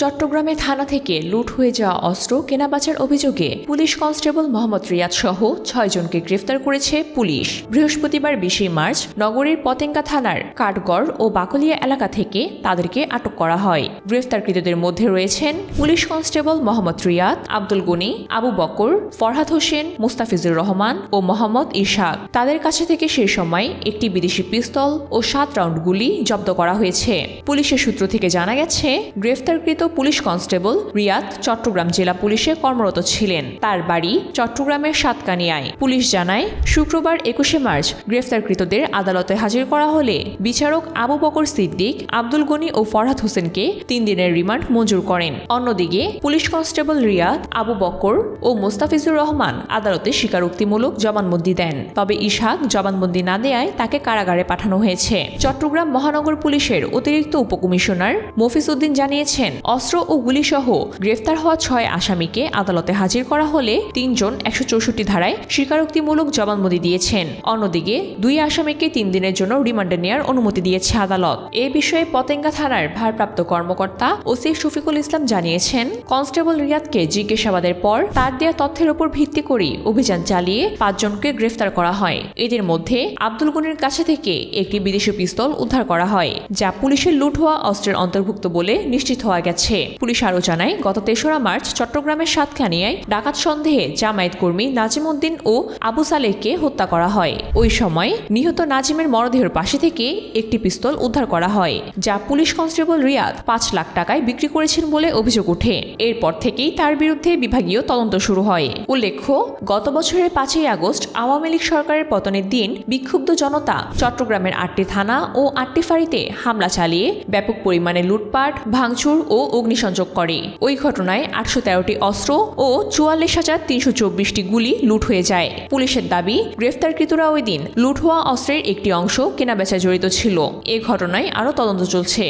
চট্টগ্রামে থানা থেকে লুট হয়ে যাওয়া অস্ত্র কেনাবেচার অভিযোগে পুলিশ কনস্টেবল মোহাম্মদ রিয়াদ সহ ছয়জনকে গ্রেফতার করেছে পুলিশ। বৃহস্পতিবার বিশে মার্চ নগরীর পতেঙ্গা থানার কাঠগড় ও বাকলিয়া এলাকা থেকে তাদেরকে আটক করা হয়। গ্রেফতারকৃতদের মধ্যে রয়েছেন পুলিশ কনস্টেবল মোহাম্মদ রিয়াদ, আব্দুল গনি, আবু বকর, ফরহাদ হোসেন, মুস্তাফিজুর রহমান ও মোহাম্মদ ইশাক তাদের কাছে থেকে সে সময় একটি বিদেশি পিস্তল ও সাত রাউন্ড গুলি জব্দ করা হয়েছে। পুলিশের সূত্র থেকে জানা গেছে, গ্রেফতারকৃত পুলিশ কনস্টেবল রিয়াদ চট্টগ্রাম জেলা পুলিশে কর্মরত ছিলেন। তার বাড়ি চট্টগ্রামের সাতকানিয়ায়। পুলিশ জানায়, শুক্রবার একুশে মার্চ গ্রেফতারকৃতদের আদালতে হাজির করা হলে বিচারক আবু বকর সিদ্দিক, আব্দুল গনি ও ফরহাদ হোসেনকে তিন দিনের রিমান্ড মঞ্জুর করেন। অন্যদিকে, পুলিশ কনস্টেবল রিয়াদ, আবু বকর ও মোস্তাফিজুর রহমান আদালতে স্বীকারোক্তিমূলক জবানবন্দি দেন। তবে ইশাক জবানবন্দি না দেয়ায় তাকে কারাগারে পাঠানো হয়েছে। চট্টগ্রাম মহানগর পুলিশের অতিরিক্ত উপকমিশনার মফিজ উদ্দিন জানিয়েছেন অস্ত্র ও গুলিসহ গ্রেফতার হওয়া ছয় আসামিকে আদালতে হাজির করা হলে তিনজন একশো চৌষট্টি ধারায় স্বীকারোক্তিমূলক জবানবন্দি দিয়েছেন। অন্যদিকে, দুই আসামিকে তিন দিনের জন্য রিমান্ডে নেওয়ার অনুমতি দিয়েছে আদালত। এ বিষয়ে পতেঙ্গা থানার ভারপ্রাপ্ত কর্মকর্তা ওসি শফিকুল ইসলাম জানিয়েছেন, কনস্টেবল রিয়াদকে জিজ্ঞাসাবাদের পর তার দেওয়া তথ্যের উপর ভিত্তি করে অভিযান চালিয়ে পাঁচজনকে গ্রেফতার করা হয়। এদের মধ্যে আব্দুল গনির কাছে থেকে একটি বিদেশি পিস্তল উদ্ধার করা হয়, যা পুলিশের লুট হওয়া অস্ত্রের অন্তর্ভুক্ত বলে নিশ্চিত হওয়া গেছে। পুলিশ আরও জানায়, গত তেসরা মার্চ চট্টগ্রামের সাতখানিয়ায় ডাকাত সন্দেহে জামায়াত কর্মী নাজিম উদ্দিন ও আবু সালেহকে হত্যা করা হয়। ওই সময় নিহত নাজিমের মরদেহের পাশে থেকে একটি পিস্তল উদ্ধার করা হয়, যা পুলিশ কনস্টেবল রিয়াদ পাঁচ লাখ টাকায় বিক্রি করেছেন বলে অভিযোগ ওঠে। এরপর থেকেই তার বিরুদ্ধে বিভাগীয় তদন্ত শুরু হয়। উল্লেখ্য, গত বছরের পাঁচই আগস্ট আওয়ামী লীগ সরকারের পতনের দিন বিক্ষুব্ধ জনতা চট্টগ্রামের আটটি থানা ও আটটি ফাঁড়িতে হামলা চালিয়ে ব্যাপক পরিমাণে লুটপাট, ভাঙচুর ও অগ্নিসংযোগ করে। ওই ঘটনায় আটশো তেরোটি অস্ত্র ও চুয়াল্লিশ হাজার তিনশো চব্বিশটি গুলি লুট হয়ে যায়। পুলিশের দাবি, গ্রেফতারকৃতরা ওই দিন লুট হওয়া অস্ত্রের একটি অংশ কেনাবেচায় জড়িত ছিল। এ ঘটনায় আরও তদন্ত চলছে।